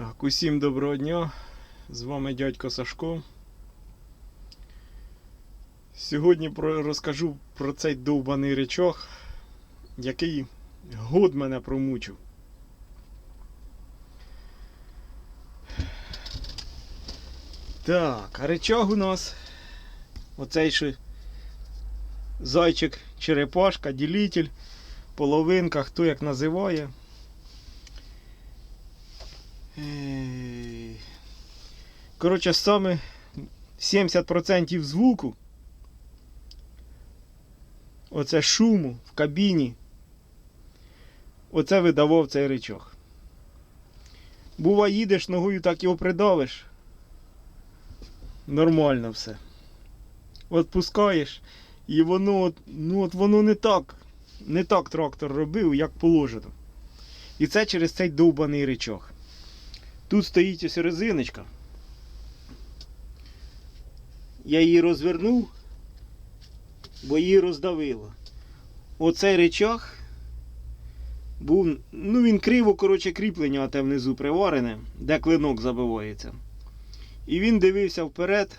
Так, усім доброго дня. З вами дядько Сашко. Сьогодні розкажу про цей довбаний речах, який год мене промучив. Так, а речаг у нас оцей ще зайчик черепашка, ділитель, половинка, хто як називає. Ей. Коротше, саме 70% звуку. Оце шуму в кабіні. Оце видавав цей речах. Бува, їдеш ногою, так його придавиш. Нормально все. От пускаєш, і воно, ну от воно не так, не так трактор робив, як положено. І це через цей довбаний речах. Тут стоїть ось резиночка. Я її розвернув, бо її роздавило. Оцей речах був, ну він криво, коротше, кріплення оте внизу приварене, де клинок забивається. І він дивився вперед.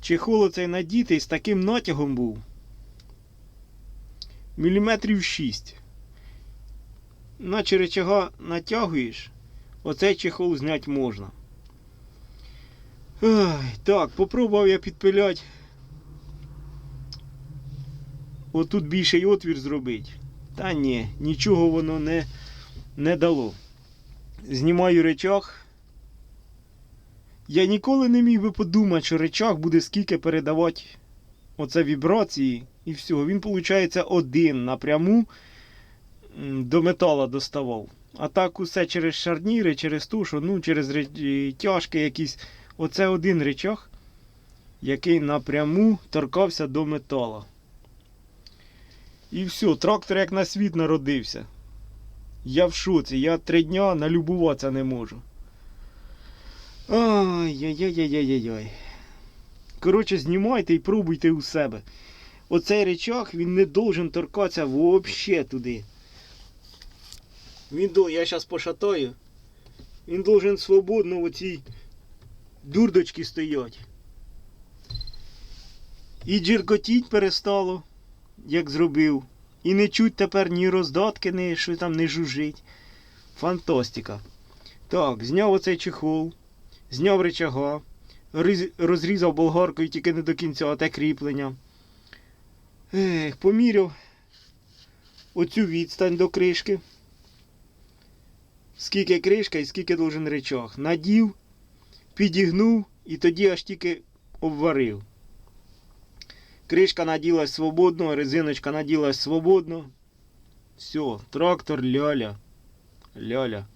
Чехол оцей надітий з таким натягом був. Міліметрів 6. Наче речага натягуєш, оцей чехол зняти можна. Ой, так, попробував я підпиляти. Отут більший отвір зробити. Та ні, нічого воно не, не дало. Знімаю речах. Я ніколи не міг би подумати, що речах буде скільки передавати оце вібрації і всього. Він, виходить, один напряму до метала доставав. А так усе через шарніри, через ту, що ну, через ре- тяжки якісь. Оце один речах, який напряму торкався до метала. І все, трактор як на світ народився. Я в шоці, я три дня налюбуватися не можу. Ай-яй-яй-яй-яй-яй. Коротше, знімайте і пробуйте у себе. Оцей речах він не должен торкатися взагалі туди. Він я зараз пошатаю. Він должен свободно в оцій дурдочці стоять. І джиркотіть перестало, як зробив. І не чуть тепер ні роздатки, ні що там не жужжить. Фантастика. Так, зняв оцей чехол, зняв речага, розрізав болгаркою тільки не до кінця, а те кріплення. Ех, поміряв оцю відстань до кришки. Скільки кришка і скільки должен речаг. Надів, підігнув і тоді аж тільки обварив. Кришка наділась свободно, резиночка наділась свободно. Все, трактор ляля. Ляля.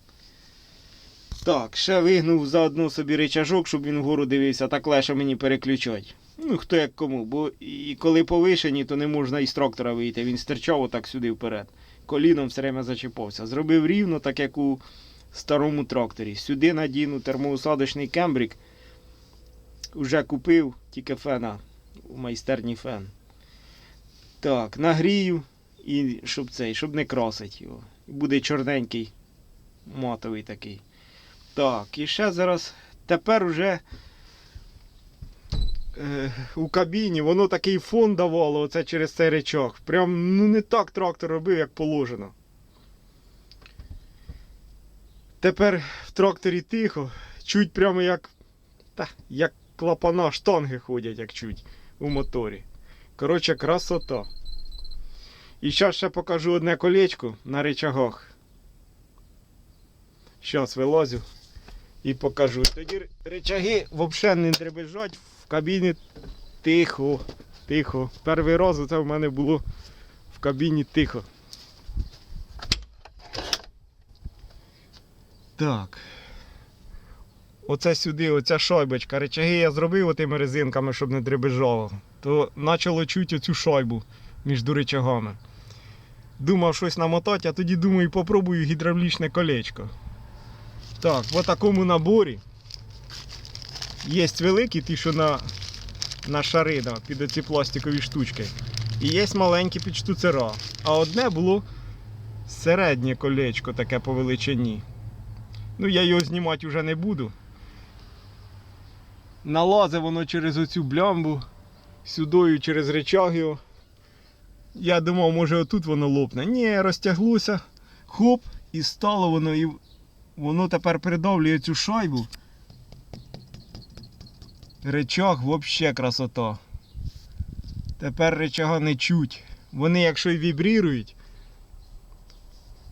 Так, ще вигнув заодно собі речажок, щоб він вгору дивився, так легше мені переключать. Ну, хто як кому, бо і коли повишені, то не можна із трактора вийти. Він стирчав отак сюди вперед. Коліном все время зачепався. Зробив рівно, так як у старому тракторі. Сюди надіну термоусадочний кембрик. Уже купив, тільки фена. У майстерні фен. Так, нагрію, і щоб цей, щоб не красить його. Буде чорненький, матовий такий. Так, і ще зараз. Тепер уже у кабіні воно такий фон давало оце через цей речах. Прям ну не так трактор робив, як положено. Тепер в тракторі тихо, чуть прямо як. Та, як клапана штанги ходять, як чуть у моторі. Коротше, красота. І зараз ще покажу одне колечко на речагах. Зараз вилазю і покажу. Тоді речаги взагалі не дребежать кабіні тихо. Тихо. Перший раз це в мене було в кабіні тихо. Так. Оце сюди, оця шайбочка. Речаги я зробив отими резинками, щоб не дребежало. То почало чути оцю шайбу між речагами. Думав щось намотати, а тоді думаю, попробую гідравлічне колечко. Так, в такому наборі є великі, ті, що на, на шари да, під оці пластикові штучки. І є маленькі під штуцера. А одне було середнє колечко таке по величині. Ну, я його знімати вже не буду. Налазе воно через оцю блямбу, сюдою через речаг. Я думав, може отут воно лопне. Ні, розтяглося, хоп, і стало воно, і воно тепер придавлює цю шайбу. Речаг взагалі красота. Тепер речага не чуть. Вони, якщо й вібрірують,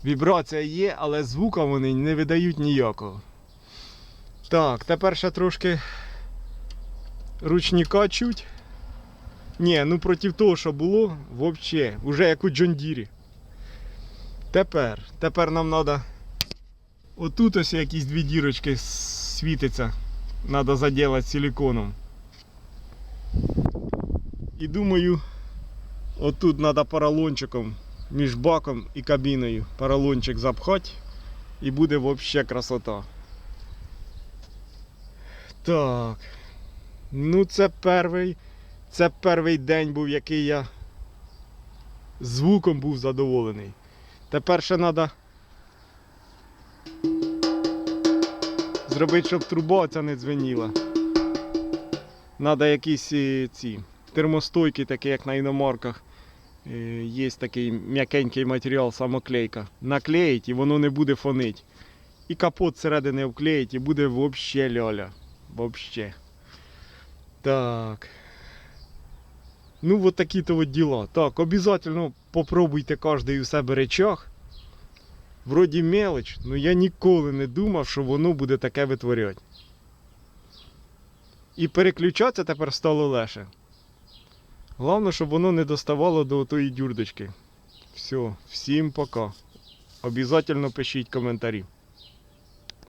вібрація є, але звука вони не видають ніякого. Так, тепер ще трошки ручника чуть. Ні, ну проти того, що було, взагалі, вже як у Джондірі. Тепер, тепер нам треба. Отут ось якісь дві дірочки світиться. Треба заділати силиконом. І думаю, отут треба поролончиком між баком і кабіною поролончик запхати. І буде взагалі красота. Так. Ну це перший. Це перший день був, який я звуком був задоволений. Тепер ще треба зробити, щоб труба ця не дзвеніла. Треба якісь е, ці термостойки, такі як на іномарках. Е, Є такий м'якенький матеріал, самоклейка. Наклеїть і воно не буде фонить. І капот зсередини вклеїть і буде взагалі ляля. Вообще. Так. Ну, вот такі-то от діла. Так, обов'язково попробуйте кожен у себе речах. Вроді мелоч, але я ніколи не думав, що воно буде таке витворяти. І переключатися тепер стало легше. Головне, щоб воно не доставало до тої дюрдочки. Все, всім пока. Обязательно пишіть коментарі.